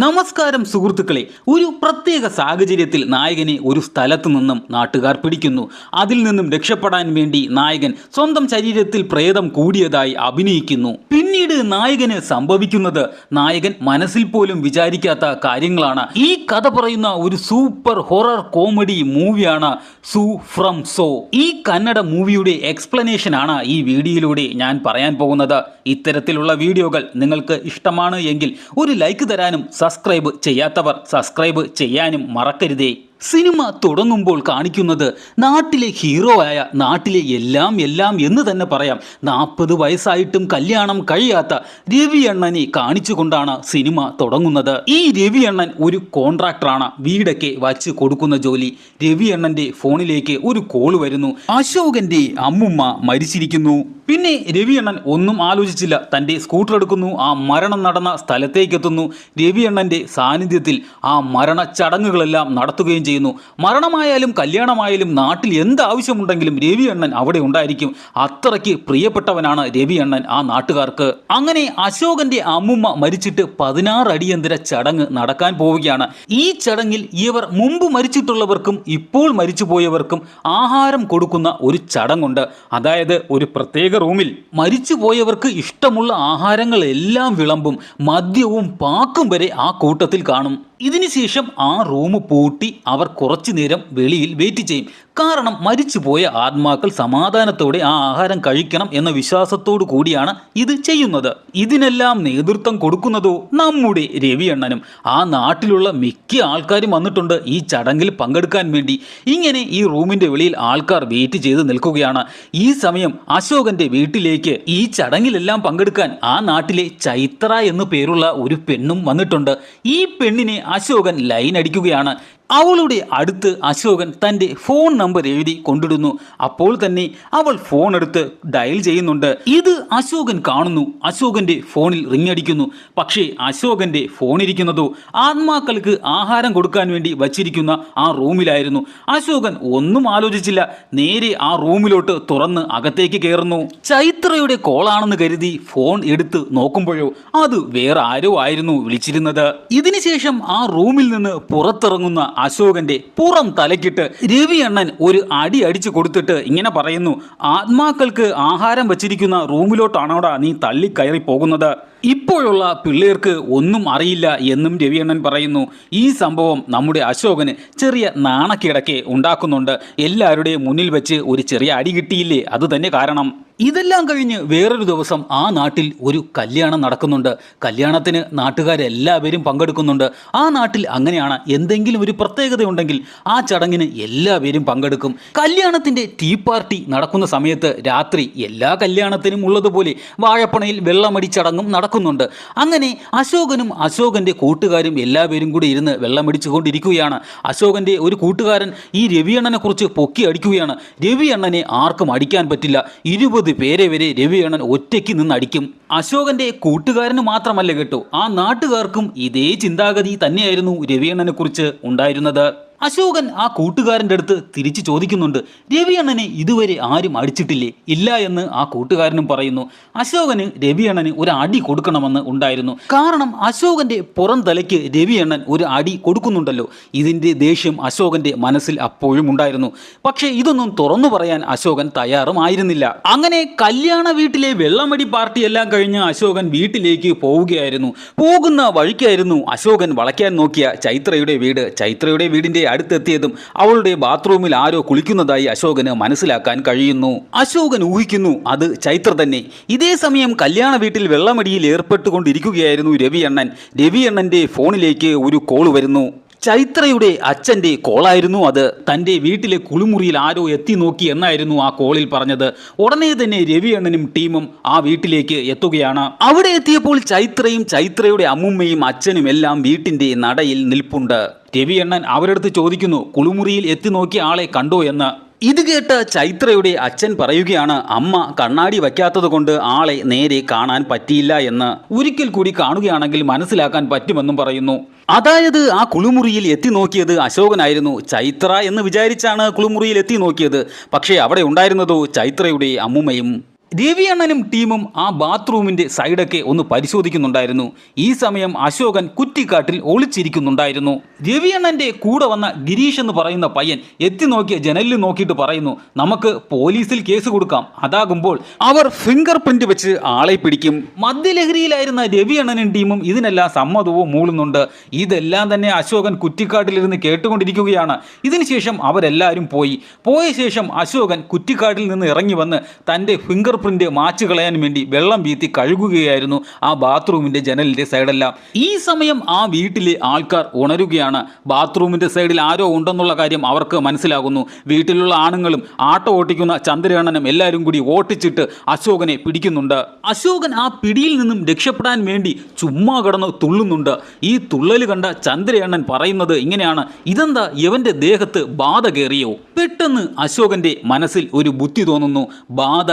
നമസ്കാരം സുഹൃത്തുക്കളെ ഒരു പ്രത്യേക സാഹചര്യത്തിൽ നായകനെ ഒരു സ്ഥലത്തു നിന്നും നാട്ടുകാർ പിടിക്കുന്നു. അതിൽ നിന്നും രക്ഷപ്പെടാൻ വേണ്ടി നായകൻ സ്വന്തം ശരീരത്തിൽ പ്രേതം കൂടിയതായി അഭിനയിക്കുന്നു. പിന്നീട് നായകന് സംഭവിക്കുന്നത് നായകൻ മനസ്സിൽ പോലും വിചാരിക്കാത്ത കാര്യങ്ങളാണ്. ഈ കഥ പറയുന്ന ഒരു സൂപ്പർ ഹൊറർ കോമഡി മൂവിയാണ് സു ഫ്രം സോ. ഈ കന്നഡ മൂവിയുടെ എക്സ്പ്ലനേഷൻ ആണ് ഈ വീഡിയോയിലൂടെ ഞാൻ പറയാൻ പോകുന്നത്. ഇത്തരത്തിലുള്ള വീഡിയോകൾ നിങ്ങൾക്ക് ഇഷ്ടമാണ് എങ്കിൽ ഒരു ലൈക്ക് തരാനും സബ്സ്ക്രൈബ് ചെയ്യാത്തവർ സബ്സ്ക്രൈബ് ചെയ്യാനും മറക്കരുതേ. സിനിമ തുടങ്ങുമ്പോൾ കാണിക്കുന്നത് നാട്ടിലെ ഹീറോ ആയ നാട്ടിലെ എല്ലാം എല്ലാം എന്ന് തന്നെ പറയാം. നാൽപ്പത് വയസ്സായിട്ടും കല്യാണം കഴിയാത്ത രവി അണ്ണനെ കാണിച്ചുകൊണ്ടാണ് സിനിമ തുടങ്ങുന്നത്. ഈ രവി അണ്ണൻ ഒരു കോൺട്രാക്ടറാണ്. വീടൊക്കെ വച്ച് കൊടുക്കുന്ന ജോലി രവി അണ്ണന്റെ ഫോണിലേക്ക് ഒരു കോൾ വരുന്നു. അശോകന്റെ അമ്മുമ്മ മരിച്ചിരിക്കുന്നു. പിന്നെ രവിയണ്ണൻ ഒന്നും ആലോചിച്ചില്ല. തന്റെ സ്കൂട്ടർ എടുക്കുന്നു. ആ മരണം നടന്ന സ്ഥലത്തേക്ക് എത്തുന്നു രവിയണ്ണന്റെ സാന്നിധ്യത്തിൽ ആ മരണ ചടങ്ങുകളെല്ലാം നടത്തുകയും ചെയ്യുന്നു. മരണമായാലും കല്യാണമായാലും നാട്ടിൽ എന്ത് ആവശ്യമുണ്ടെങ്കിലും രവിയണ്ണൻ അവിടെ ഉണ്ടായിരിക്കും. അത്രയ്ക്ക് പ്രിയപ്പെട്ടവനാണ് രവിയണ്ണൻ ആ നാട്ടുകാർക്ക്. അങ്ങനെ അശോകന്റെ അമ്മുമ്മ മരിച്ചിട്ട് പതിനാറ് അടിയന്തര ചടങ്ങ് നടക്കാൻ പോവുകയാണ്. ഈ ചടങ്ങിൽ ഇവർ മുമ്പ് മരിച്ചിട്ടുള്ളവർക്കും ഇപ്പോൾ മരിച്ചുപോയവർക്കും ആഹാരം കൊടുക്കുന്ന ഒരു ചടങ്ങുണ്ട്. അതായത് ഒരു പ്രത്യേക റൂമിൽ. മരിച്ചുപോയവർക്ക് ഇഷ്ടമുള്ള ആഹാരങ്ങളെല്ലാം വിളമ്പും മദ്യവും പാക്കും വരെ ആ കൂട്ടത്തിൽ കാണും. ഇതിനുശേഷം ആ റൂം പൂട്ടി അവർ കുറച്ചു നേരം വെളിയിൽ വെയിറ്റ് ചെയ്യും. കാരണം മരിച്ചുപോയ ആത്മാക്കൾ സമാധാനത്തോടെ ആ ആഹാരം കഴിക്കണം എന്ന വിശ്വാസത്തോടു കൂടിയാണ് ഇത് ചെയ്യുന്നത്. ഇതിനെല്ലാം നേതൃത്വം കൊടുക്കുന്നതോ നമ്മുടെ രവിയണ്ണനും ആ നാട്ടിലുള്ള മിക്ക ആൾക്കാരും വന്നിട്ടുണ്ട് ഈ ചടങ്ങിൽ പങ്കെടുക്കാൻ വേണ്ടി. ഇങ്ങനെ ഈ റൂമിന്റെ വെളിയിൽ ആൾക്കാർ വെയിറ്റ് ചെയ്ത് നിൽക്കുകയാണ്. ഈ സമയം അശോകന്റെ വീട്ടിലേക്ക് ഈ ചടങ്ങിലെല്ലാം പങ്കെടുക്കാൻ ആ നാട്ടിലെ ചൈത്ര എന്നു പേരുള്ള ഒരു പെണ്ണും വന്നിട്ടുണ്ട്. ഈ പെണ്ണിനെ അശോകൻ ലൈൻ അടിക്കുകയാണ് അവളുടെ അടുത്ത് അശോകൻ തന്റെ ഫോൺ നമ്പർ എഴുതി കൊണ്ടിടുന്നു. അപ്പോൾ തന്നെ അവൾ ഫോൺ എടുത്ത് ഡയൽ ചെയ്യുന്നുണ്ട്. ഇത് അശോകൻ കാണുന്നു. അശോകന്റെ ഫോണിൽ റിങ് അടിക്കുന്നു. പക്ഷേ അശോകന്റെ ഫോൺ ഇരിക്കുന്നതോ ആത്മാക്കൾക്ക് ആഹാരം കൊടുക്കാൻ വേണ്ടി വച്ചിരിക്കുന്ന ആ റൂമിലായിരുന്നു അശോകൻ ഒന്നും ആലോചിച്ചില്ല. നേരെ ആ റൂമിലോട്ട് തുറന്ന് അകത്തേക്ക് കയറുന്നു. ചൈത്രയുടെ കോളാണെന്ന് കരുതി ഫോൺ എടുത്ത് നോക്കുമ്പോഴോ അത് വേറെ ആരോ ആയിരുന്നു വിളിച്ചിരുന്നത്. ഇതിനുശേഷം ആ റൂമിൽ നിന്ന് പുറത്തിറങ്ങുന്ന അശോകന്റെ പുറം തലക്കിട്ട് രവി അണ്ണൻ ഒരു അടി അടിച്ചു കൊടുത്തിട്ട് ഇങ്ങനെ പറയുന്നു ആത്മാക്കൾക്ക് ആഹാരം വച്ചിരിക്കുന്ന റൂമിലോട്ടാണോടാ നീ തള്ളി കയറി പോകുന്നത്? ഇപ്പോഴുള്ള പിള്ളേർക്ക് ഒന്നും അറിയില്ല എന്നും രവിയണ്ണൻ പറയുന്നു. ഈ സംഭവം നമ്മുടെ അശോകന് ചെറിയ നാണക്കിടക്കെ ഉണ്ടാക്കുന്നുണ്ട്. എല്ലാവരുടെയും മുന്നിൽ വെച്ച് ഒരു ചെറിയ അടി കിട്ടിയില്ലേ? അത് തന്നെ കാരണം. ഇതെല്ലാം കഴിഞ്ഞ് വേറൊരു ദിവസം ആ നാട്ടിൽ ഒരു കല്യാണം നടക്കുന്നുണ്ട്. കല്യാണത്തിന് നാട്ടുകാരെല്ലാവരും പങ്കെടുക്കുന്നുണ്ട്. ആ നാട്ടിൽ അങ്ങനെയാണ് എന്തെങ്കിലും ഒരു പ്രത്യേകത ഉണ്ടെങ്കിൽ ആ ചടങ്ങിന് എല്ലാവരും പങ്കെടുക്കും. കല്യാണത്തിന്റെ ടീ പാർട്ടി നടക്കുന്ന സമയത്ത് രാത്രി എല്ലാ കല്യാണത്തിനും ഉള്ളതുപോലെ വാഴപ്പണയിൽ വെള്ളമടി ചടങ്ങും നടക്കുന്നുണ്ട്. അങ്ങനെ അശോകനും അശോകന്റെ കൂട്ടുകാരും എല്ലാവരും കൂടി ഇരുന്ന് വെള്ളമടിച്ചുകൊണ്ടിരിക്കുകയാണ്. അശോകന്റെ ഒരു കൂട്ടുകാരൻ ഈ രവിയണ്ണനെ കുറിച്ച് പൊക്കി അടിക്കുകയാണ്. രവിയണ്ണനെ ആർക്കും അടിക്കാൻ പറ്റില്ല. ഇരുപത് പേരെ വരെ രവിയണ്ണൻ ഒറ്റയ്ക്ക് നിന്ന് അടിക്കും. അശോകന്റെ കൂട്ടുകാരന് മാത്രമല്ല കേട്ടോ ആ നാട്ടുകാർക്കും ഇതേ ചിന്താഗതി തന്നെയായിരുന്നു രവിയണ്ണനെ കുറിച്ച് ഉണ്ടായിരുന്നത്. അശോകൻ ആ കൂട്ടുകാരന്റെ അടുത്ത് തിരിച്ചു ചോദിക്കുന്നുണ്ട് രവിയണ്ണനെ ഇതുവരെ ആരും അടിച്ചിട്ടില്ലേ? ഇല്ല എന്ന് ആ കൂട്ടുകാരനും പറയുന്നു. അശോകന് രവിയണ്ണന് ഒരു അടി കൊടുക്കണമെന്ന് ഉണ്ടായിരുന്നു. കാരണം അശോകന്റെ പുറം തലയ്ക്ക് രവിയണ്ണൻ ഒരു അടി കൊടുക്കുന്നുണ്ടല്ലോ. ഇതിന്റെ ദേഷ്യം അശോകന്റെ മനസ്സിൽ അപ്പോഴും ഉണ്ടായിരുന്നു. പക്ഷേ ഇതൊന്നും തുറന്നു പറയാൻ അശോകൻ തയ്യാറുമായിരുന്നില്ല. അങ്ങനെ കല്യാണ വീട്ടിലെ വെള്ളമടി പാർട്ടിയെല്ലാം കഴിഞ്ഞ് അശോകൻ വീട്ടിലേക്ക് പോവുകയായിരുന്നു. പോകുന്ന വഴിക്കായിരുന്നു അശോകൻ വളയ്ക്കാൻ നോക്കിയ ചൈത്രയുടെ വീട്. ചൈത്രയുടെ വീടിന്റെ അടുത്തെത്തിയതും അവളുടെ ബാത്റൂമിൽ ആരോ കുളിക്കുന്നതായി അശോകന് മനസ്സിലാക്കാൻ കഴിയുന്നു. അശോകൻ ഊഹിക്കുന്നു അത് ചൈത്ര തന്നെ. ഇതേ സമയം കല്യാണ വീട്ടിൽ വെള്ളമടിയിൽ ഏർപ്പെട്ടുകൊണ്ടിരിക്കുകയായിരുന്നു രവിയണ്ണൻ. രവിയണ്ണന്റെ ഫോണിലേക്ക് ഒരു കോൾ വരുന്നു. ചൈത്രയുടെ അച്ഛന്റെ കോളായിരുന്നു അത്. തന്റെ വീട്ടിലെ കുളിമുറിയിൽ ആരോ എത്തി നോക്കി എന്നായിരുന്നു ആ കോളിൽ പറഞ്ഞത്. ഉടനെ തന്നെ രവിയണ്ണനും ടീമും ആ വീട്ടിലേക്ക് എത്തുകയാണ്. അവിടെ എത്തിയപ്പോൾ ചൈത്രയും ചൈത്രയുടെ അമ്മുമ്മയും അച്ഛനും എല്ലാം വീട്ടിന്റെ നടയിൽ നിൽപ്പുണ്ട്. രവിയണ്ണൻ അവരടുത്ത് ചോദിക്കുന്നു കുളിമുറിയിൽ എത്തി നോക്കിയ ആളെ കണ്ടോ? എന്ന്. ഇത് കേട്ട ചൈത്രയുടെ അച്ഛൻ പറയുകയാണ് അമ്മ കണ്ണാടി വയ്ക്കാത്തത് കൊണ്ട് ആളെ നേരെ കാണാൻ പറ്റിയില്ല എന്ന്. ഒരിക്കൽ കൂടി കാണുകയാണെങ്കിൽ മനസ്സിലാക്കാൻ പറ്റുമെന്നും പറയുന്നു. അതായത് ആ കുളിമുറിയിൽ എത്തി നോക്കിയത് അശോകനായിരുന്നു ചൈത്ര എന്ന് വിചാരിച്ചാണ് കുളിമുറിയിൽ എത്തി നോക്കിയത്. പക്ഷേ അവിടെ ഉണ്ടായിരുന്നതോ ചൈത്രയുടെ അമ്മുമ്മയും. രവി അണ്ണനും ടീമും ആ ബാത്റൂമിന്റെ സൈഡൊക്കെ ഒന്ന് പരിശോധിക്കുന്നുണ്ടായിരുന്നു. ഈ സമയം അശോകൻ കുറ്റിക്കാട്ടിൽ ഒളിച്ചിരിക്കുന്നുണ്ടായിരുന്നു. രവി അണ്ണന്റെ കൂടെ വന്ന ഗിരീഷ് എന്ന് പറയുന്ന പയ്യൻ എത്തി നോക്കിയ ജനലിൽ നോക്കിയിട്ട് പറയുന്നു നമുക്ക് പോലീസിൽ കേസ് കൊടുക്കാം. അതാകുമ്പോൾ അവർ ഫിംഗർ പ്രിന്റ് വെച്ച് ആളെ പിടിക്കും. മദ്യലഹരിയിലായിരുന്ന രവി അണ്ണനും ടീമും ഇതിനെല്ലാം സമ്മതവും മൂളുന്നുണ്ട്. ഇതെല്ലാം തന്നെ അശോകൻ കുറ്റിക്കാട്ടിലിരുന്ന് കേട്ടുകൊണ്ടിരിക്കുകയാണ്. ഇതിനുശേഷം അവരെല്ലാവരും പോയി. പോയ ശേഷം അശോകൻ കുറ്റിക്കാട്ടിൽ നിന്ന് ഇറങ്ങി വന്ന് തന്റെ ഫിംഗർ പ്രിന്റ് മാച്ചു കളയാൻ വേണ്ടി വെള്ളം വീത്തി കഴുകുകയായിരുന്നു ആ ബാത്റൂമിന്റെ ജനലിന്റെ സൈഡെല്ലാം. ഈ സമയം ആ വീട്ടിലെ ആൾക്കാർ ഉണരുകയാണ്. ബാത്റൂമിന്റെ സൈഡിൽ ആരോ ഉണ്ടെന്നുള്ള കാര്യം അവർക്ക് മനസ്സിലാകുന്നു. വീട്ടിലുള്ള ആണുങ്ങളും ആട്ടോ ഓട്ടിക്കുന്ന ചന്ദ്രയണ്ണനും എല്ലാവരും കൂടി ഓട്ടിച്ചിട്ട് അശോകനെ പിടിക്കുന്നുണ്ട്. അശോകൻ ആ പിടിയിൽ നിന്നും രക്ഷപ്പെടാൻ വേണ്ടി ചുമ്മാ കിടന്ന് തുള്ളുന്നുണ്ട്. ഈ തുള്ളൽ കണ്ട ചന്ദ്രയണ്ണൻ പറയുന്നത് ഇങ്ങനെയാണ്. ഇതെന്താ? ഇവന്റെ ദേഹത്ത് ബാധ കയറിയോ? പെട്ടെന്ന് അശോകന്റെ മനസ്സിൽ ഒരു ബുദ്ധി തോന്നുന്നു. ബാധ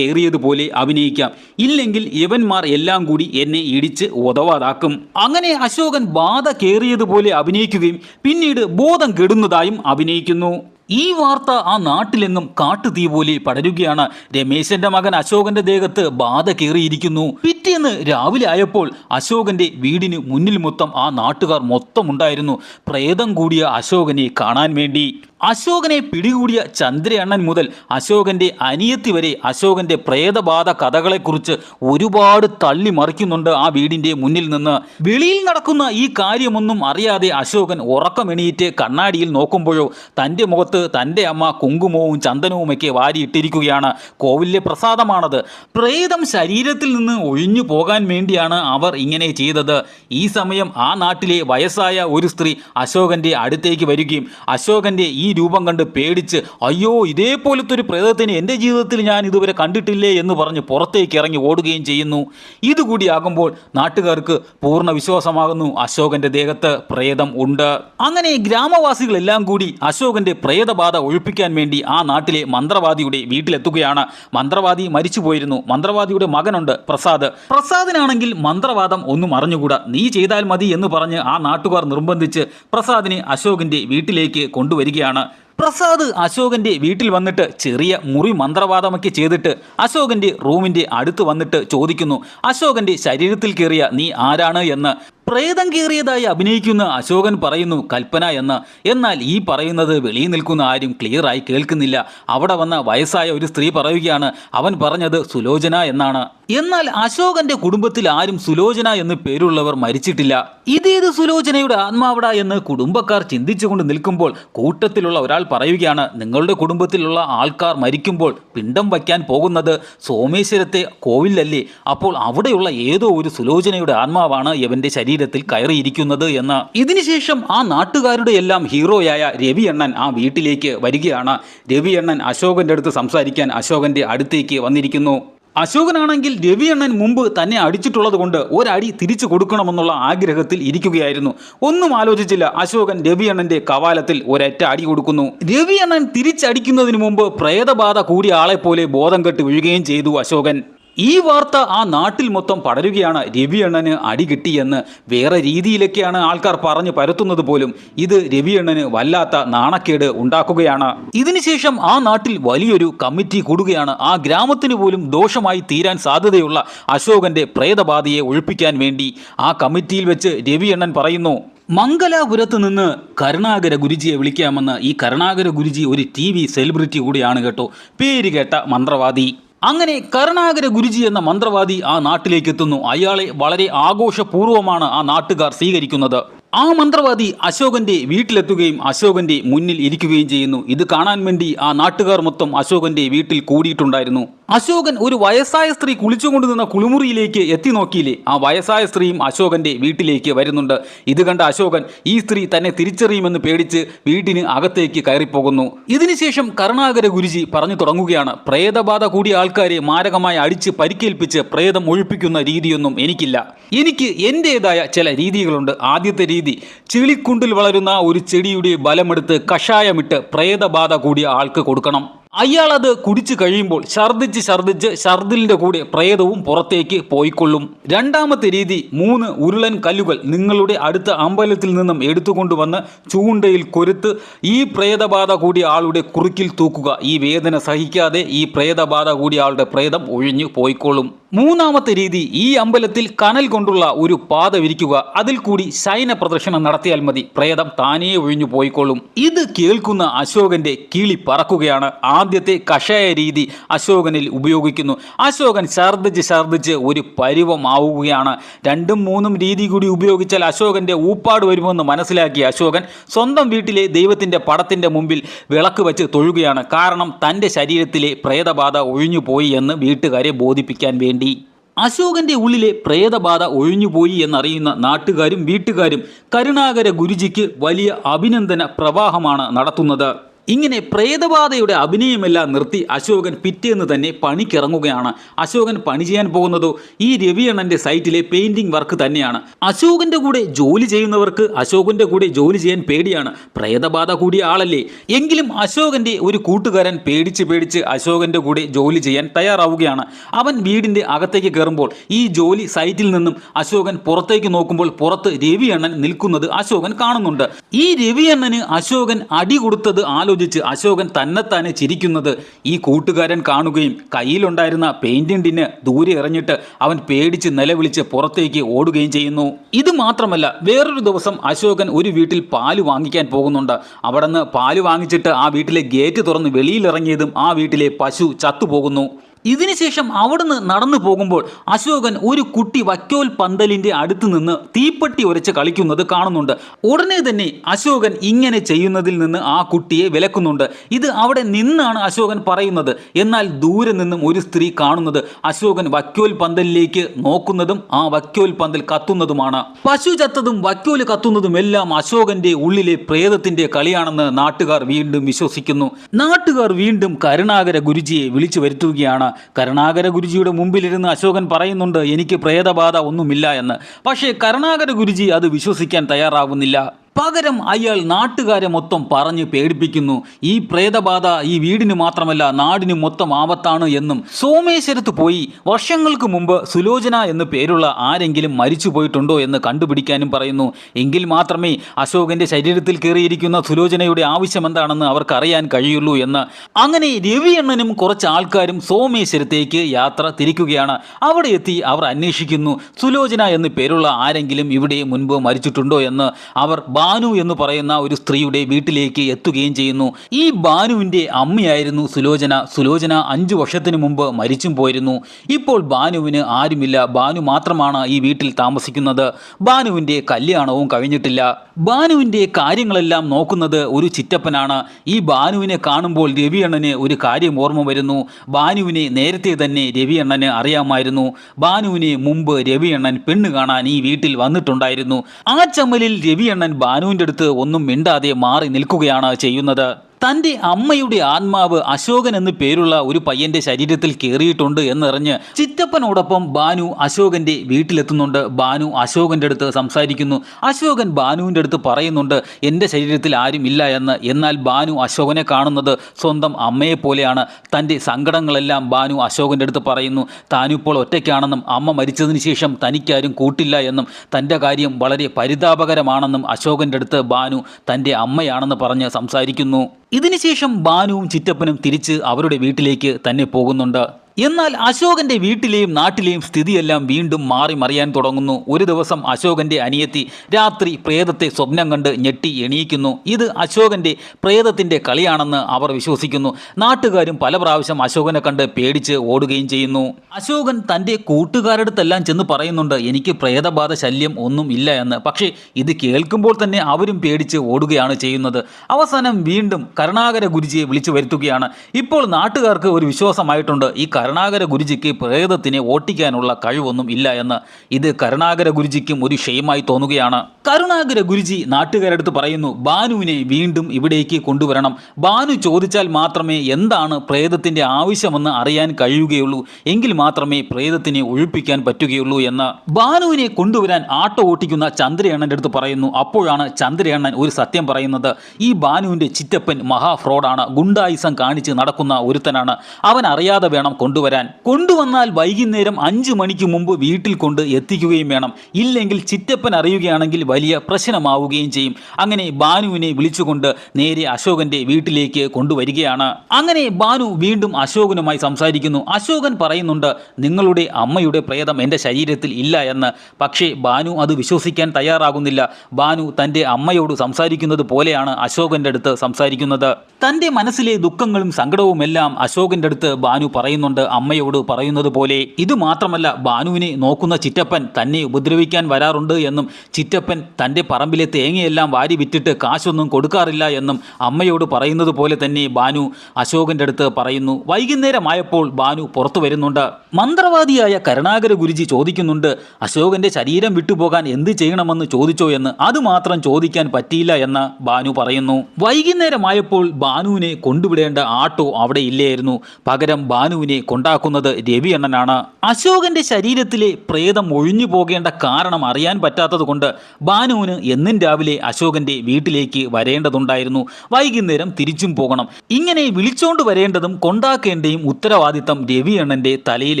കയറിയതുപോലെ അഭിനയിക്കാം. ഇല്ലെങ്കിൽ യവന്മാർ എല്ലാം കൂടി എന്നെ ഇടിച്ച് ഉതവാതാക്കും. അങ്ങനെ അശോകൻ ബാധ കയറിയതുപോലെ അഭിനയിക്കുകയും പിന്നീട് ബോധം കെടുന്നതായും അഭിനയിക്കുന്നു. ഈ വാർത്ത ആ നാട്ടിലെങ്ങും കാട്ടുതീ പോലെ പടരുകയാണ്. രമേശന്റെ മകൻ അശോകന്റെ ദേഹത്ത് ബാധ കയറിയിരിക്കുന്നു. പിറ്റേന്ന് രാവിലെ ആയപ്പോൾ അശോകന്റെ വീടിന് മുന്നിൽ മൊത്തം ആ നാട്ടുകാർ മൊത്തം ഉണ്ടായിരുന്നു. പ്രേതം കൂടിയ അശോകനെ കാണാൻ വേണ്ടി. അശോകനെ പിടികൂടിയ ചന്ദ്രയണ്ണൻ മുതൽ അശോകന്റെ അനിയത്തി വരെ അശോകന്റെ പ്രേതബാധ കഥകളെക്കുറിച്ച് ഒരുപാട് തള്ളി മറിക്കുന്നുണ്ട് ആ വീടിന്റെ മുന്നിൽ നിന്ന്. വെളിയിൽ നടക്കുന്ന ഈ കാര്യമൊന്നും അറിയാതെ അശോകൻ ഉറക്കമെണീറ്റ് കണ്ണാടിയിൽ നോക്കുമ്പോഴോ തന്റെ മുഖത്ത് തന്റെ അമ്മ കുങ്കുമവും ചന്ദനവുമൊക്കെ വാരിയിട്ടിരിക്കുകയാണ്. കോവിലെ പ്രസാദമാണത്. പ്രേതം ശരീരത്തിൽ നിന്ന് ഒഴിഞ്ഞു പോകാൻ വേണ്ടിയാണ് അവർ ഇങ്ങനെ ചെയ്തത്. ഈ സമയം ആ നാട്ടിലെ വയസ്സായ ഒരു സ്ത്രീ അശോകന്റെ അടുത്തേക്ക് വരികയും അശോകന്റെ ഈ രൂപം കണ്ട് പേടിച്ച് അയ്യോ ഇതേപോലത്തെ ഒരു പ്രേതത്തിന് എന്റെ ജീവിതത്തിൽ ഞാൻ ഇതുവരെ കണ്ടിട്ടില്ലേ? എന്ന് പറഞ്ഞ് പുറത്തേക്ക് ഇറങ്ങി ഓടുകയും ചെയ്യുന്നു. ഇതുകൂടിയാകുമ്പോൾ നാട്ടുകാർക്ക് പൂർണ വിശ്വാസമാകുന്നു. അശോകന്റെ ദേഹത്ത് പ്രേതം ഉണ്ട്. അങ്ങനെ ഗ്രാമവാസികളെല്ലാം കൂടി അശോകന്റെ പ്രേതബാധ ഒഴിപ്പിക്കാൻ വേണ്ടി ആ നാട്ടിലെ മന്ത്രവാദിയുടെ വീട്ടിലെത്തുകയാണ്. മന്ത്രവാദി മരിച്ചു പോയിരുന്നു മന്ത്രവാദിയുടെ മകനുണ്ട് പ്രസാദ്. പ്രസാദിനാണെങ്കിൽ മന്ത്രവാദം ഒന്നും അറിഞ്ഞുകൂടാ. നീ ചെയ്താൽ മതി എന്ന് പറഞ്ഞ് ആ നാട്ടുകാർ നിർബന്ധിച്ച് പ്രസാദിനെ അശോകന്റെ വീട്ടിലേക്ക് കൊണ്ടുവരികയാണ്. പ്രസാദ് അശോകന്റെ വീട്ടിൽ വന്നിട്ട് ചെറിയ മുറി മന്ത്രവാദമൊക്കെ ചെയ്തിട്ട് അശോകന്റെ റൂമിന്റെ അടുത്ത് വന്നിട്ട് ചോദിക്കുന്നു അശോകന്റെ ശരീരത്തിൽ കയറിയ നീ ആരാണ്? എന്ന് പ്രേതം കയറിയതായി അഭിനയിക്കുന്ന അശോകൻ പറയുന്നു കൽപ്പന എന്ന്. എന്നാൽ ഈ പറയുന്നത് വെളിയിൽ നിൽക്കുന്ന ആരും ക്ലിയറായി കേൾക്കുന്നില്ല. അവിടെ വന്ന വയസ്സായ ഒരു സ്ത്രീ പറയുകയാണ് അവൻ പറഞ്ഞത് സുലോചന എന്നാണ്. എന്നാൽ അശോകന്റെ കുടുംബത്തിൽ ആരും സുലോചന എന്ന് പേരുള്ളവർ മരിച്ചിട്ടില്ല. ഇതേത് സുലോചനയുടെ ആത്മാവട എന്ന് കുടുംബക്കാർ ചിന്തിച്ചുകൊണ്ട് നിൽക്കുമ്പോൾ കൂട്ടത്തിലുള്ള ഒരാൾ പറയുകയാണ് നിങ്ങളുടെ കുടുംബത്തിലുള്ള ആൾക്കാർ മരിക്കുമ്പോൾ പിണ്ടം വയ്ക്കാൻ പോകുന്നത് സോമേശ്വരത്തെ കോവിലല്ലേ? അപ്പോൾ അവിടെയുള്ള ഏതോ ഒരു സുലോചനയുടെ ആത്മാവാണ് ഇവന്റെ ശരീരത്തിൽ കയറിയിരിക്കുന്നത് എന്ന് ഇതിനുശേഷം ആ നാട്ടുകാരുടെ എല്ലാം ഹീറോയായ രവി അണ്ണൻ ആ വീട്ടിലേക്ക് വരികയാണ്. രവി അണ്ണൻ അശോകന്റെ അടുത്ത് സംസാരിക്കാൻ അശോകന്റെ അടുത്തേക്ക് വന്നിരിക്കുന്നു. അശോകനാണെങ്കിൽ രവി അണ്ണൻ മുമ്പ് തന്നെ അടിച്ചിട്ടുള്ളത് കൊണ്ട് ഒരടി തിരിച്ചു കൊടുക്കണമെന്നുള്ള ആഗ്രഹത്തിൽ ഇരിക്കുകയായിരുന്നു. ഒന്നും ആലോചിച്ചില്ല. അശോകൻ രവി അണ്ണന്റെ കവാലത്തിൽ ഒരൊറ്റ അടി കൊടുക്കുന്നു. രവി അണ്ണൻ തിരിച്ചടിക്കുന്നതിന് മുമ്പ് പ്രേതബാധ കൂടിയ ആളെപ്പോലെ പോലെ ബോധം കെട്ട് വീഴുകയും ചെയ്തു അശോകൻ. ഈ വാർത്ത ആ നാട്ടിൽ മൊത്തം പടരുകയാണ്. രവി അണ്ണന് അടി കിട്ടിയെന്ന് വേറെ രീതിയിലൊക്കെയാണ് ആൾക്കാർ പറഞ്ഞു പരത്തുന്നത് പോലും. ഇത് രവി അണ്ണന് വല്ലാത്ത നാണക്കേട് ഉണ്ടാക്കുകയാണ്. ഇതിനുശേഷം ആ നാട്ടിൽ വലിയൊരു കമ്മിറ്റി കൂടുകയാണ്. ആ ഗ്രാമത്തിന് പോലും ദോഷമായി തീരാൻ സാധ്യതയുള്ള അശോകന്റെ പ്രേതബാധയെ ഒഴിപ്പിക്കാൻ വേണ്ടി ആ കമ്മിറ്റിയിൽ വെച്ച് രവി അണ്ണൻ പറയുന്നു മംഗലാപുരത്ത് നിന്ന് കരുണാകര ഗുരുജിയെ വിളിക്കാമെന്ന് ഈ കരുണാകര ഗുരുജി ഒരു ടി വി സെലിബ്രിറ്റി കൂടിയാണ് കേട്ടോ. പേര് കേട്ട മന്ത്രവാദി. അങ്ങനെ കരുണാകര ഗുരുജി എന്ന മന്ത്രവാദി ആ നാട്ടിലേക്ക് എത്തുന്നു അയാളെ വളരെ ആഘോഷപൂർവമാണ് ആ നാട്ടുകാർ സ്വീകരിക്കുന്നത്. ആ മന്ത്രവാദി അശോകന്റെ വീട്ടിലെത്തുകയും അശോകന്റെ മുന്നിൽ ഇരിക്കുകയും ചെയ്യുന്നു. ഇത് കാണാൻ വേണ്ടി ആ നാട്ടുകാർ മൊത്തം അശോകന്റെ വീട്ടിൽ കൂടിയിട്ടുണ്ടായിരുന്നു. അശോകൻ ഒരു വയസ്സായ സ്ത്രീ കുളിച്ചുകൊണ്ട് നിന്ന കുളിമുറിയിലേക്ക് എത്തി നോക്കിയില്ലേ? ആ വയസ്സായ സ്ത്രീയും അശോകന്റെ വീട്ടിലേക്ക് വരുന്നുണ്ട്. ഇത് കണ്ട അശോകൻ ഈ സ്ത്രീ തന്നെ തിരിച്ചറിയുമെന്ന് പേടിച്ച് വീട്ടിന് അകത്തേക്ക് കയറിപ്പോകുന്നു. ഇതിനുശേഷം കരുണാകര ഗുരുജി പറഞ്ഞു തുടങ്ങുകയാണ്. പ്രേതബാധ കൂടിയ ആൾക്കാരെ മാരകമായി അടിച്ച് പരിക്കേൽപ്പിച്ച് പ്രേതം ഒഴിപ്പിക്കുന്ന രീതിയൊന്നും എനിക്കില്ല. എനിക്ക് എന്റേതായ ചില രീതികളുണ്ട്. ആദ്യത്തെ രീതി. ചിളിക്കുണ്ടിൽ വളരുന്ന ഒരു ചെടിയുടെ ബലമെടുത്ത് കഷായമിട്ട് പ്രേതബാധ കൂടിയ ആൾക്ക് കൊടുക്കണം. അയാൾ അത് കുടിച്ചു കഴിയുമ്പോൾ ഛർദ്ദിച്ച് ഛർദ്ദിച്ച് ഛർദിലിന്റെ കൂടെ പ്രേതവും പുറത്തേക്ക് പോയിക്കൊള്ളും. രണ്ടാമത്തെ രീതി മൂന്ന് ഉരുളൻ കല്ലുകൾ നിങ്ങളുടെ അടുത്ത അമ്പലത്തിൽ നിന്നും എടുത്തുകൊണ്ടുവന്ന് ചൂണ്ടയിൽ കൊരുത്ത് ഈ പ്രേതബാധ കൂടിയ ആളുടെ കുറുക്കിൽ തൂക്കുക. ഈ വേദന സഹിക്കാതെ ഈ പ്രേതബാധ കൂടിയ ആളുടെ പ്രേതം ഒഴിഞ്ഞു പോയിക്കൊള്ളും. മൂന്നാമത്തെ രീതി ഈ അമ്പലത്തിൽ കനൽ കൊണ്ടുള്ള ഒരു പാത വിരിക്കുക. അതിൽ കൂടി ശയന പ്രദർശനം നടത്തിയാൽ മതി. പ്രേതം താനേ ഒഴിഞ്ഞു പോയിക്കൊള്ളും. ഇത് കേൾക്കുന്ന അശോകന്റെ കീളി പറക്കുകയാണ്. ആദ്യത്തെ കഷായ രീതി അശോകനിൽ ഉപയോഗിക്കുന്നു. അശോകൻ ഛർദ്ദിച്ച് ഛർദ്ദിച്ച് ഒരു പരുവമാവുകയാണ്. രണ്ടും മൂന്നും രീതി കൂടി ഉപയോഗിച്ചാൽ അശോകന്റെ ഊപ്പാട് വരുമെന്ന് മനസ്സിലാക്കിയ അശോകൻ സ്വന്തം വീട്ടിലെ ദൈവത്തിന്റെ പടത്തിന്റെ മുമ്പിൽ വിളക്ക് വെച്ച് തൊഴുകയാണ്. കാരണം തന്റെ ശരീരത്തിലെ പ്രേതബാധ ഒഴിഞ്ഞുപോയി എന്ന് വീട്ടുകാരെ ബോധിപ്പിക്കാൻ വേണ്ടി. അശോകന്റെ ഉള്ളിലെ പ്രേതബാധ ഒഴിഞ്ഞുപോയി എന്നറിയുന്ന നാട്ടുകാരും വീട്ടുകാരും കരുണാകര ഗുരുജിക്ക് വലിയ അഭിനന്ദന പ്രവാഹമാണ് നടത്തുന്നത്. ഇങ്ങനെ പ്രേതബാധയുടെ അഭിനയമെല്ലാം നിർത്തി അശോകൻ പിറ്റേന്ന് തന്നെ പണിക്കിറങ്ങുകയാണ്. അശോകൻ പണി ചെയ്യാൻ പോകുന്നതോ ഈ രവിയണ്ണന്റെ സൈറ്റിലെ പെയിന്റിംഗ് വർക്ക് തന്നെയാണ്. അശോകന്റെ കൂടെ ജോലി ചെയ്യുന്നവർക്ക് അശോകന്റെ കൂടെ ജോലി ചെയ്യാൻ പേടിയാണ്. പ്രേതബാധ കൂടിയ ആളല്ലേ. എങ്കിലും അശോകന്റെ ഒരു കൂട്ടുകാരൻ പേടിച്ച് പേടിച്ച് അശോകന്റെ കൂടെ ജോലി ചെയ്യാൻ തയ്യാറാവുകയാണ്. അവൻ വീടിന്റെ അകത്തേക്ക് കയറുമ്പോൾ ഈ ജോലി സൈറ്റിൽ നിന്നും അശോകൻ പുറത്തേക്ക് നോക്കുമ്പോൾ പുറത്ത് രവിയണ്ണൻ നിൽക്കുന്നത് അശോകൻ കാണുന്നുണ്ട്. ഈ രവിയണ്ണന് അശോകൻ അടി കൊടുത്തത് ആലോചിച്ച് അശോകൻ തന്നെത്താനെ ചിരിക്കുന്നത് ഈ കൂട്ടുകാരൻ കാണുകയും കയ്യിലുണ്ടായിരുന്ന ടിന്ന് ദൂരെ എറിഞ്ഞിട്ട് അവൻ പേടിച്ച് നിലവിളിച്ച് പുറത്തേക്ക് ഓടുകയും ചെയ്യുന്നു. ഇത് മാത്രമല്ല വേറൊരു ദിവസം അശോകൻ ഒരു വീട്ടിൽ പാൽ വാങ്ങിക്കാൻ പോകുന്നുണ്ട്. അവിടെ നിന്ന് പാൽ വാങ്ങിച്ചിട്ട് ആ വീട്ടിലെ ഗേറ്റ് തുറന്ന് വെളിയിലിറങ്ങിയതും ആ വീട്ടിലെ പശു ചത്തുപോകുന്നു. ഇതിനുശേഷം അവിടുന്ന് നടന്നു പോകുമ്പോൾ അശോകൻ ഒരു കുട്ടി വക്കോൽ പന്തലിന്റെ അടുത്ത് നിന്ന് തീപ്പെട്ടി ഉരച്ച് കളിക്കുന്നത് കാണുന്നുണ്ട്. ഉടനെ തന്നെ അശോകൻ ഇങ്ങനെ ചെയ്യുന്നതിൽ നിന്ന് ആ കുട്ടിയെ വിലക്കുന്നുണ്ട്. ഇത് അവിടെ നിന്നാണ് അശോകൻ പറയുന്നത്. എന്നാൽ ദൂരെ നിന്നും ഒരു സ്ത്രീ കാണുന്നത് അശോകൻ വക്കോൽ പന്തലിലേക്ക് നോക്കുന്നതും ആ വക്കോൽ പന്തൽ കത്തുന്നതുമാണ്. പശു ചത്തതും വക്കോൽ കത്തുന്നതും എല്ലാം അശോകന്റെ ഉള്ളിലെ പ്രേതത്തിന്റെ കളിയാണെന്ന് നാട്ടുകാർ വീണ്ടും വിശ്വസിക്കുന്നു. നാട്ടുകാർ വീണ്ടും കരുണാകര ഗുരുജിയെ വിളിച്ചു വരുത്തുകയാണ്. കരുണാകര ഗുരുജിയുടെ മുമ്പിലിരുന്ന് അശോകൻ പറയുന്നുണ്ട് എനിക്ക് പ്രേതബാധ ഒന്നുമില്ല എന്ന്. പക്ഷേ കരുണാകര ഗുരുജി അത് വിശ്വസിക്കാൻ തയ്യാറാവുന്നില്ല. പകരം അയാൾ നാട്ടുകാരെ മൊത്തം പറഞ്ഞ് പേടിപ്പിക്കുന്നു. ഈ പ്രേതബാധ ഈ വീടിന് മാത്രമല്ല നാടിന് മൊത്തം ആപത്താണ് എന്നും. സോമേശ്വരത്ത് പോയി വർഷങ്ങൾക്ക് മുമ്പ് സുലോചന എന്ന് പേരുള്ള ആരെങ്കിലും മരിച്ചു പോയിട്ടുണ്ടോ എന്ന് കണ്ടുപിടിക്കാനും പറയുന്നു. എങ്കിൽ മാത്രമേ അശോകന്റെ ശരീരത്തിൽ കയറിയിരിക്കുന്ന സുലോചനയുടെ ആവശ്യം എന്താണെന്ന് അവർക്ക് അറിയാൻ കഴിയുള്ളൂ എന്ന്. അങ്ങനെ രവിയണ്ണനും കുറച്ച് ആൾക്കാരും സോമേശ്വരത്തേക്ക് യാത്ര തിരിക്കുകയാണ്. അവിടെ എത്തി അവർ അന്വേഷിക്കുന്നു. സുലോചന എന്ന് പേരുള്ള ആരെങ്കിലും ഇവിടെ മുൻപ് മരിച്ചിട്ടുണ്ടോ എന്ന്. അവർ ബാനു എന്ന് പറയുന്ന ഒരു സ്ത്രീയുടെ വീട്ടിലേക്ക് എത്തുകയും ചെയ്യുന്നു. ഈ ബാനുവിന്റെ അമ്മയായിരുന്നു സുലോചന. സുലോചന അഞ്ചു വർഷത്തിന് മുമ്പ് മരിച്ചും പോയിരുന്നു. ഇപ്പോൾ ബാനുവിന് ആരുമില്ല. ബാനു മാത്രമാണ് ഈ വീട്ടിൽ താമസിക്കുന്നത്. ബാനുവിന്റെ കല്യാണവും കഴിഞ്ഞിട്ടില്ല. ബാനുവിന്റെ കാര്യങ്ങളെല്ലാം നോക്കുന്നത് ഒരു ചിറ്റപ്പനാണ്. ഈ ബാനുവിനെ കാണുമ്പോൾ രവിയണ്ണന് ഒരു കാര്യം ഓർമ്മ വരുന്നു. ബാനുവിനെ നേരത്തെ തന്നെ രവിയണ്ണന് അറിയാമായിരുന്നു. ബാനുവിനെ മുമ്പ് രവിയണ്ണൻ പെണ്ണ് കാണാൻ ഈ വീട്ടിൽ വന്നിട്ടുണ്ടായിരുന്നു. ആ ചമ്മലിൽ രവിയണ്ണൻ ബാനുവിന്റെ അടുത്ത് ഒന്നും മിണ്ടാതെ മാറി നിൽക്കുകയാണ് ചെയ്യുന്നത്. തന്റെ അമ്മയുടെ ആത്മാവ് അശോകൻ എന്ന് പേരുള്ള ഒരു പയ്യന്റെ ശരീരത്തിൽ കയറിയിട്ടുണ്ട് എന്നറിഞ്ഞ് ചിറ്റപ്പനോടൊപ്പം ബാനു അശോകന്റെ വീട്ടിലെത്തുന്നുണ്ട്. ബാനു അശോകന്റെ അടുത്ത് സംസാരിക്കുന്നു. അശോകൻ ബാനുവിന്റെ അടുത്ത് പറയുന്നുണ്ട് എന്റെ ശരീരത്തിൽ ആരും ഇല്ല എന്ന്. എന്നാൽ ബാനു അശോകനെ കാണുന്നത് സ്വന്തം അമ്മയെ പോലെയാണ്. തന്റെ സങ്കടങ്ങളെല്ലാം ബാനു അശോകന്റെ അടുത്ത് പറയുന്നു. താനിപ്പോൾ ഒറ്റയ്ക്കാണെന്നും അമ്മ മരിച്ചതിന് ശേഷം തനിക്കാരും കൂട്ടില്ല എന്നും തന്റെ കാര്യം വളരെ പരിതാപകരമാണെന്നും അശോകന്റെ അടുത്ത് ബാനു തന്റെ അമ്മയാണെന്ന് പറഞ്ഞ് സംസാരിക്കുന്നു. ഇതിനുശേഷം ബാനുവും ചിറ്റപ്പനും തിരിച്ച് അവരുടെ വീട്ടിലേക്ക് തന്നെ പോകുന്നുണ്ട്. എന്നാൽ അശോകന്റെ വീട്ടിലെയും നാട്ടിലെയും സ്ഥിതിയെല്ലാം വീണ്ടും മാറി മറിയാൻ തുടങ്ങുന്നു. ഒരു ദിവസം അശോകന്റെ അനിയത്തി രാത്രി പ്രേതത്തെ സ്വപ്നം കണ്ട് ഞെട്ടി എണീക്കുന്നു. ഇത് അശോകന്റെ പ്രേതത്തിന്റെ കളിയാണെന്ന് അവർ വിശ്വസിക്കുന്നു. നാട്ടുകാരും പല പ്രാവശ്യം അശോകനെ കണ്ട് പേടിച്ച് ഓടുകയും ചെയ്യുന്നു. അശോകൻ തന്റെ കൂട്ടുകാരടുത്തെല്ലാം ചെന്ന് പറയുന്നുണ്ട് എനിക്ക് പ്രേതബാധ ശല്യം ഒന്നും ഇല്ല എന്ന്. പക്ഷേ ഇത് കേൾക്കുമ്പോൾ തന്നെ അവരും പേടിച്ച് ഓടുകയാണ് ചെയ്യുന്നത്. അവസാനം വീണ്ടും കരുണാകര ഗുരുജിയെ വിളിച്ചു വരുത്തുകയാണ്. ഇപ്പോൾ നാട്ടുകാർക്ക് ഒരു വിശ്വാസമായിട്ടുണ്ട്. ഈ കരുണാകര ഗുരുജിക്ക് പ്രേതത്തിനെ ഓട്ടിക്കാനുള്ള കഴിവൊന്നും ഇല്ല എന്ന് ഇത് കരുണാകര ഗുരുജിക്കും ഒരു ക്ഷയമായി തോന്നുകയാണ്. കരുണാകര ഗുരുജി നാട്ടുകാരടുത്ത് പറയുന്നു ബാനുവിനെ വീണ്ടും ഇവിടേക്ക് കൊണ്ടുവരണം. ബാനു ചോദിച്ചാൽ മാത്രമേ എന്താണ് പ്രേതത്തിന്റെ ആവശ്യമെന്ന് അറിയാൻ കഴിയുകയുള്ളൂ. എങ്കിൽ മാത്രമേ പ്രേതത്തിനെ ഒഴിപ്പിക്കാൻ പറ്റുകയുള്ളൂ എന്ന്. ബാനുവിനെ കൊണ്ടുവരാൻ ആട്ടോ ഓട്ടിക്കുന്ന ചന്ദ്രയണ്ണന്റെ അടുത്ത് പറയുന്നു അപ്പോഴാണ് ചന്ദ്രയണ്ണൻ ഒരു സത്യം പറയുന്നത്. ഈ ബാനുവിന്റെ ചിറ്റപ്പൻ മഹാ ഫ്രോഡാണ് ഗുണ്ടായിസം കാണിച്ച് നടക്കുന്ന ഒരുത്തനാണ്. അവൻ അറിയാതെ വേണം കൊണ്ടുവരാൻ. കൊണ്ടുവന്നാൽ വൈകുന്നേരം അഞ്ചു മണിക്ക് മുമ്പ് വീട്ടിൽ കൊണ്ട് എത്തിക്കുകയും വേണം. ഇല്ലെങ്കിൽ ചിറ്റപ്പൻ അറിയുകയാണെങ്കിൽ വലിയ പ്രശ്നമാവുകയും ചെയ്യും. അങ്ങനെ ബാനുവിനെ വിളിച്ചുകൊണ്ട് നേരെ അശോകന്റെ വീട്ടിലേക്ക് കൊണ്ടുവരികയാണ്. അങ്ങനെ ബാനു വീണ്ടും അശോകനുമായി സംസാരിക്കുന്നു. അശോകൻ പറയുന്നുണ്ട് നിങ്ങളുടെ അമ്മയുടെ പ്രേതം എന്റെ ശരീരത്തിൽ ഇല്ല എന്ന്. പക്ഷേ ബാനു അത് വിശ്വസിക്കാൻ തയ്യാറാകുന്നില്ല. ബാനു തന്റെ അമ്മയോട് സംസാരിക്കുന്നത് പോലെയാണ് അശോകന്റെ അടുത്ത് സംസാരിക്കുന്നത്. തന്റെ മനസ്സിലെ ദുഃഖങ്ങളും സങ്കടവുമെല്ലാം അശോകന്റെ അടുത്ത് ബാനു പറയുന്നുണ്ട്. അമ്മയോട് പറയുന്നത് പോലെ ഇത് മാത്രമല്ല ബാനുവിനെ നോക്കുന്ന ചിറ്റപ്പൻ തന്നെ ഉപദ്രവിക്കാൻ വരാറുണ്ട് എന്നും ചിറ്റപ്പൻ തന്റെ പറമ്പിലെ തേങ്ങയെല്ലാം വാരി വിറ്റിട്ട് കാശൊന്നും കൊടുക്കാറില്ല എന്നും അമ്മയോട് പറയുന്നത് പോലെ തന്നെ ബാനു അശോകന്റെ അടുത്ത് പറയുന്നു. വൈകുന്നേരമായപ്പോൾ ബാനു പുറത്തു വരുന്നുണ്ട്. മന്ത്രവാദിയായ കരുണാകര ഗുരുജി ചോദിക്കുന്നുണ്ട് അശോകന്റെ ശരീരം വിട്ടുപോകാൻ എന്ത് ചെയ്യണമെന്ന് ചോദിച്ചോ എന്ന്? അത് മാത്രം ചോദിക്കാൻ പറ്റിയില്ല എന്ന് ബാനു പറയുന്നു. വൈകുന്നേരമായപ്പോൾ ബാനുവിനെ കൊണ്ടുവിടേണ്ട ആട്ടോ അവിടെ ഇല്ലായിരുന്നു. പകരം ബാനുവിനെ കൊണ്ടാക്കുന്നത് രവിയണ്ണനാണ്. അശോകന്റെ ശരീരത്തിലെ പ്രേതം ഒഴിഞ്ഞു പോകേണ്ട കാരണം അറിയാൻ പറ്റാത്തതുകൊണ്ട് ബാനുവിന് എന്നും രാവിലെ അശോകന്റെ വീട്ടിലേക്ക് വരേണ്ടതുണ്ടായിരുന്നു. വൈകുന്നേരം തിരിച്ചും പോകണം. ഇങ്ങനെ വിളിച്ചോണ്ട് വരേണ്ടതും കൊണ്ടാക്കേണ്ടയും ഉത്തരവാദിത്തം രവിയണ്ണന്റെ തലയിൽ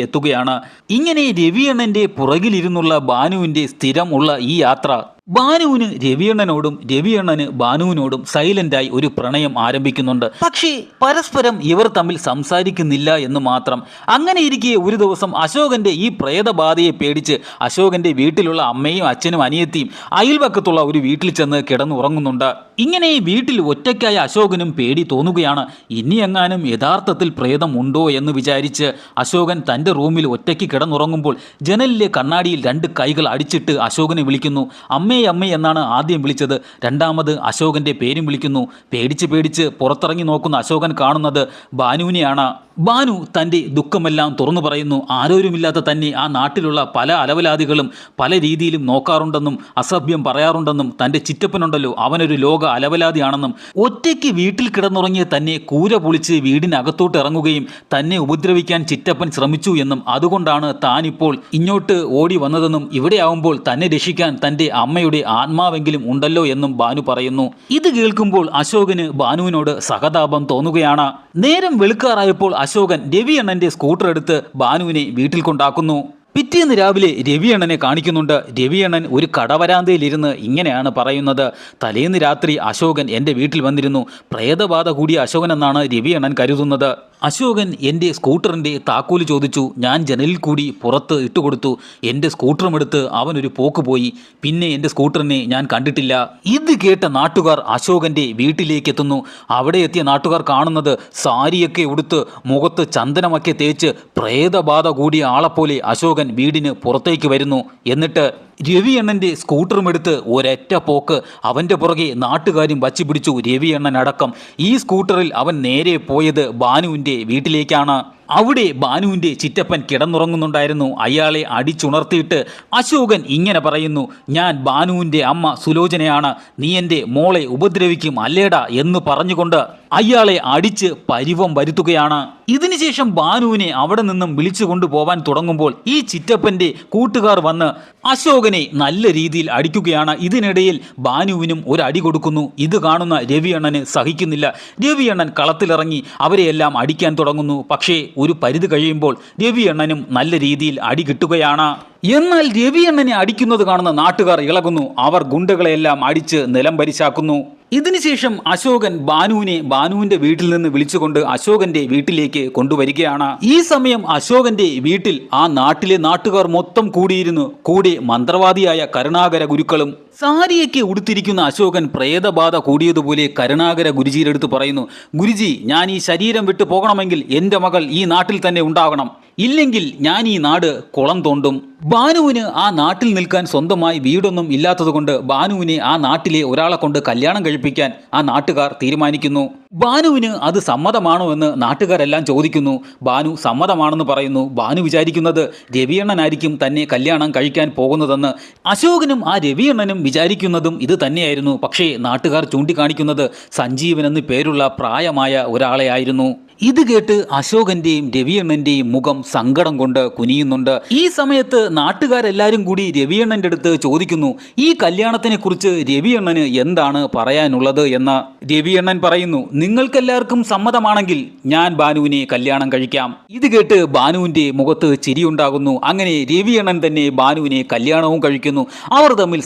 എത്തുകയാണ്. ഇങ്ങനെ രവിയണ്ണന്റെ പുറകിലിരുന്നുള്ള ബാനുവിന്റെ സ്ഥിരം ഉള്ള ഈ യാത്ര ബാനുവിന് രവിയണ്ണനോടും രവിയണ്ണന് ബാനുവിനോടും സൈലന്റായി ഒരു പ്രണയം ആരംഭിക്കുന്നുണ്ട്. പക്ഷേ പരസ്പരം ഇവർ തമ്മിൽ സംസാരിക്കുന്നില്ല എന്ന് മാത്രം. അങ്ങനെ ഇരിക്കെ ഒരു ദിവസം അശോകന്റെ ഈ പ്രേതബാധയെ പേടിച്ച് അശോകന്റെ വീട്ടിലുള്ള അമ്മയും അച്ഛനും അനിയത്തിയും അയൽവക്കത്തുള്ള ഒരു വീട്ടിൽ ചെന്ന് കിടന്നുറങ്ങുന്നുണ്ട്. ഇങ്ങനെ വീട്ടിൽ ഒറ്റയ്ക്കായ അശോകനും പേടി തോന്നുകയാണ്. ഇനി എങ്ങാനും യഥാർത്ഥത്തിൽ പ്രേതം ഉണ്ടോ എന്ന് വിചാരിച്ച് അശോകൻ തന്റെ റൂമിൽ ഒറ്റയ്ക്ക് കിടന്നുറങ്ങുമ്പോൾ ജനലിലെ കണ്ണാടിയിൽ രണ്ട് കൈകൾ അടിച്ചിട്ട് അശോകനെ വിളിക്കുന്നു. അമ്മേ അമ്മേ അമ്മേ എന്നാണ് ആദ്യം വിളിച്ചത്. രണ്ടാമത് അശോകന്റെ പേരും വിളിക്കുന്നു. പേടിച്ച് പേടിച്ച് പുറത്തിറങ്ങി നോക്കുന്ന അശോകൻ കാണുന്നത് ബാനുവിനെയാണ്. ബാനു തന്റെ ദുഃഖമെല്ലാം തുറന്നു പറയുന്നു. ആരോരുമില്ലാത്ത തന്നെ ആ നാട്ടിലുള്ള പല അലവലാദികളും പല രീതിയിലും നോക്കാറുണ്ടെന്നും അസഭ്യം പറയാറുണ്ടെന്നും തന്റെ ചിറ്റപ്പനുണ്ടല്ലോ. അവനൊരു ലോക അലവലാതിയാണെന്നും ഒറ്റയ്ക്ക് വീട്ടിൽ കിടന്നുറങ്ങിയ തന്നെ കൂര പൊളിച്ച് വീടിനകത്തോട്ട് ഇറങ്ങുകയും തന്നെ ഉപദ്രവിക്കാൻ ചിറ്റപ്പൻ ശ്രമിച്ചു എന്നും അതുകൊണ്ടാണ് താനിപ്പോൾ ഇങ്ങോട്ട് ഓടി വന്നതെന്നും ഇവിടെയാവുമ്പോൾ തന്നെ രക്ഷിക്കാൻ തന്റെ അമ്മയുടെ ആത്മാവെങ്കിലും ഉണ്ടല്ലോ എന്നും ബാനു പറയുന്നു. ഇത് കേൾക്കുമ്പോൾ അശോകന് ബാനുവിനോട് സഹതാപം തോന്നുകയാണ്. നേരം വെളുക്കാറായപ്പോൾ അശോകൻ രവിയണ്ണന്റെ സ്കൂട്ടർ എടുത്ത് ബാനുവിനെ വീട്ടിൽ കൊണ്ടാക്കുന്നു. പിറ്റേന്ന് രാവിലെ രവിയണ്ണനെ കാണിക്കുന്നുണ്ട്. രവിയണ്ണൻ ഒരു കടവരാന്തയിലിരുന്ന് ഇങ്ങനെയാണ് പറയുന്നത്. തലേന്ന് രാത്രി അശോകൻ എന്റെ വീട്ടിൽ വന്നിരുന്നു. പ്രേതബാധ കൂടിയ അശോകൻ എന്നാണ് രവിയണ്ണൻ കരുതുന്നത്. അശോകൻ എന്റെ സ്കൂട്ടറിന്റെ താക്കോൽ ചോദിച്ചു. ഞാൻ ജനലിൽ കൂടി പുറത്ത് ഇട്ടുകൊടുത്തു എന്റെ സ്കൂട്ടറും എടുത്ത് അവനൊരു പോക്ക് പോയി. പിന്നെ എന്റെ സ്കൂട്ടറിനെ ഞാൻ കണ്ടിട്ടില്ല. ഇത് കേട്ട നാട്ടുകാർ അശോകന്റെ വീട്ടിലേക്ക് എത്തുന്നു. അവിടെ എത്തിയ നാട്ടുകാർ കാണുന്നത് സാരിയൊക്കെ ഉടുത്ത് മുഖത്ത് ചന്ദനമൊക്കെ തേച്ച് പ്രേതബാധ കൂടിയ ആളെപ്പോലെ അശോകൻ വീടിന് പുറത്തേക്ക് വരുന്നു. എന്നിട്ട് രവിയണ്ണന്റെ സ്കൂട്ടറും എടുത്ത് ഒരൊറ്റ പോക്ക് അവന്റെ പുറകെ നാട്ടുകാരും വച്ചു പിടിച്ചു രവിയണ്ണൻ അടക്കം ഈ സ്കൂട്ടറിൽ അവൻ നേരെ പോയത് ബാനുവിന്റെ വീട്ടിലേക്കാണ് അവിടെ ബാനുവിന്റെ ചിറ്റപ്പൻ കിടന്നുറങ്ങുന്നുണ്ടായിരുന്നു. അയാളെ അടിച്ചുണർത്തിയിട്ട് അശോകൻ ഇങ്ങനെ പറയുന്നു ഞാൻ ബാനുവിന്റെ അമ്മ സുലോചനയാണ്. നീ എന്റെ മോളെ ഉപദ്രവിക്കും അല്ലേടാ? എന്ന് പറഞ്ഞുകൊണ്ട് അയാളെ അടിച്ച് പരിവം വരുത്തുകയാണ്. ഇതിനുശേഷം ബാനുവിനെ അവിടെ നിന്നും വിളിച്ചു കൊണ്ടുപോവാൻ തുടങ്ങുമ്പോൾ ഈ ചിറ്റപ്പന്റെ കൂട്ടുകാർ വന്ന് അശോകനെ നല്ല രീതിയിൽ അടിക്കുകയാണ്. ഇതിനിടയിൽ ബാനുവിനും ഒരു അടി കൊടുക്കുന്നു. ഇത് കാണുന്ന രവിയണ്ണന് സഹിക്കുന്നില്ല. രവിയണ്ണൻ കളത്തിലിറങ്ങി അവരെയെല്ലാം അടിക്കാൻ തുടങ്ങുന്നു. പക്ഷേ ഒരു പരിധി കഴിയുമ്പോൾ രവിയണ്ണനും നല്ല രീതിയിൽ അടി കിട്ടുകയാണ്. എന്നാൽ രവിയണ്ണനെ അടിക്കുന്നത് കാണുന്ന നാട്ടുകാർ ഇളകുന്നു. അവർ ഗുണ്ടകളെല്ലാം അടിച്ച് നിലം പരിശാക്കുന്നു. ഇതിനുശേഷം അശോകൻ ബാനുവിനെ ബാനുവിന്റെ വീട്ടിൽ നിന്ന് വിളിച്ചുകൊണ്ട് അശോകന്റെ വീട്ടിലേക്ക് കൊണ്ടുവരികയാണ്. ഈ സമയം അശോകന്റെ വീട്ടിൽ ആ നാട്ടിലെ നാട്ടുകാർ മൊത്തം കൂടിയിരുന്നു. കൂടെ മന്ത്രവാദിയായ കരുണാകര ഗുരുക്കളും സാരിയൊക്കെ ഉടുത്തിരിക്കുന്ന അശോകൻ പ്രേതബാധ കൂടിയതുപോലെ കരുണാകര ഗുരുജിയുടെ അടുത്ത് പറയുന്നു ഗുരുജി ഞാൻ ഈ ശരീരം വിട്ടു പോകണമെങ്കിൽ എന്റെ മകൾ ഈ നാട്ടിൽ തന്നെ ഉണ്ടാകണം. ഇല്ലെങ്കിൽ ഞാൻ ഈ നാട് കുളം തോണ്ടും. ബാനുവിന് ആ നാട്ടിൽ നിൽക്കാൻ സ്വന്തമായി വീടൊന്നും ഇല്ലാത്തതുകൊണ്ട് ബാനുവിനെ ആ നാട്ടിലെ ഒരാളെ കൊണ്ട് കല്യാണം കഴിപ്പിക്കാൻ ആ നാട്ടുകാർ തീരുമാനിക്കുന്നു. ബാനുവിന് അത് സമ്മതമാണോ എന്ന് നാട്ടുകാരെല്ലാം ചോദിക്കുന്നു. ബാനു സമ്മതമാണെന്ന് പറയുന്നു. ബാനു വിചാരിക്കുന്നത് രവിയണ്ണനായിരിക്കും തന്നെ കല്യാണം കഴിക്കാൻ പോകുന്നതെന്ന്. അശോകനും ആ രവിയണ്ണനും വിചാരിക്കുന്നതും ഇത് തന്നെയായിരുന്നു. പക്ഷേ നാട്ടുകാർ ചൂണ്ടിക്കാണിക്കുന്നത് സഞ്ജീവൻ എന്ന് പേരുള്ള പ്രായമായ ഒരാളെയായിരുന്നു. ഇത് കേട്ട് അശോകന്റെയും രവിയണ്ണന്റെയും മുഖം സങ്കടം കൊണ്ട് കുനിയുന്നുണ്ട്. ഈ സമയത്ത് നാട്ടുകാരെല്ലാരും കൂടി രവിയണ്ണന്റെ അടുത്ത് ചോദിക്കുന്നു ഈ കല്യാണത്തിനെ കുറിച്ച് രവിയണ്ണന് എന്താണ് പറയാനുള്ളത്? എന്ന്. രവിയണ്ണൻ പറയുന്നു നിങ്ങൾക്കെല്ലാവർക്കും സമ്മതമാണെങ്കിൽ ഞാൻ ബാനുവിനെ കല്യാണം കഴിക്കാം. ഇത് കേട്ട് ബാനുവിന്റെ മുഖത്ത് ചിരിയുണ്ടാകുന്നു. അങ്ങനെ രവിയണ്ണൻ തന്നെ ബാനുവിനെ കല്യാണവും കഴിക്കുന്നു. അവർ തമ്മിൽ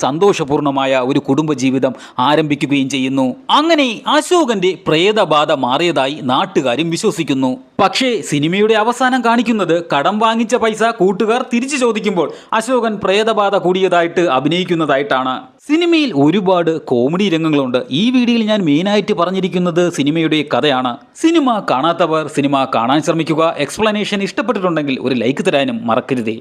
സന്തോഷപൂർണമായ ഒരു കുടുംബജീവിതം ആരംഭിക്കുകയും ചെയ്യുന്നു. അങ്ങനെ അശോകന്റെ പ്രേതബാധ മാറിയതായി നാട്ടുകാരും വിശ്വസിക്കുന്നു. പക്ഷേ സിനിമയുടെ അവസാനം കാണിക്കുന്നത് കടം വാങ്ങിച്ച പൈസ കൂട്ടുകാർ തിരിച്ചു ചോദിക്കുമ്പോൾ അശോകൻ പ്രേതബാധ കൂടിയതായിട്ട് അഭിനയിക്കുന്നതായിട്ടാണ്. സിനിമയിൽ ഒരുപാട് കോമഡി രംഗങ്ങളുണ്ട്. ഈ വീഡിയോയിൽ ഞാൻ മെയിനായിട്ട് പറഞ്ഞിരിക്കുന്നത് സിനിമയുടെ കഥയാണ്. സിനിമ കാണാത്തവർ സിനിമ കാണാൻ ശ്രമിക്കുക എക്സ്പ്ലനേഷൻ ഇഷ്ടപ്പെട്ടിട്ടുണ്ടെങ്കിൽ ഒരു ലൈക്ക് തരാനും മറക്കരുതേ.